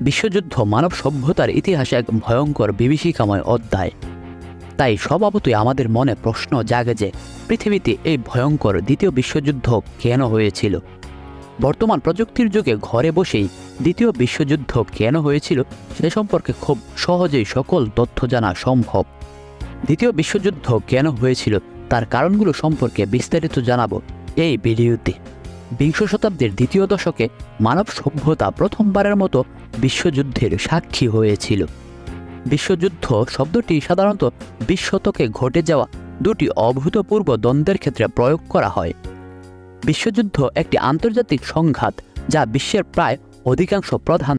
বিশ্বযুদ্ধ মানব সভ্যতার ইতিহাসে এক ভয়ঙ্কর বিভীষিকাময় অধ্যায়। তাই স্বভাবতই আমাদের মনে প্রশ্ন জাগে যে পৃথিবীতে এই ভয়ঙ্কর দ্বিতীয় বিশ্বযুদ্ধ কেন হয়েছিল? বর্তমান প্রযুক্তির যুগে ঘরে বসেই দ্বিতীয় বিশ্বযুদ্ধ কেন হয়েছিল সে সম্পর্কে খুব সহজেই সকল তথ্য জানা সম্ভব। দ্বিতীয় বিশ্বযুদ্ধ কেন হয়েছিল তার কারণগুলো সম্পর্কে বিস্তারিত জানাব এই ভিডিওতে। বিংশ শতাব্দীর দ্বিতীয় দশকে মানব সভ্যতা প্রথমবারের মতো বিশ্বযুদ্ধের সাক্ষী হয়েছিল। বিশ্বযুদ্ধ শব্দটি সাধারণত বিশ শতকে ঘটে যাওয়া দুটি অভূতপূর্ব দ্বন্দ্বের ক্ষেত্রে প্রয়োগ করা হয়। বিশ্বযুদ্ধ একটি আন্তর্জাতিক সংঘাত যা বিশ্বের প্রায় অধিকাংশ প্রধান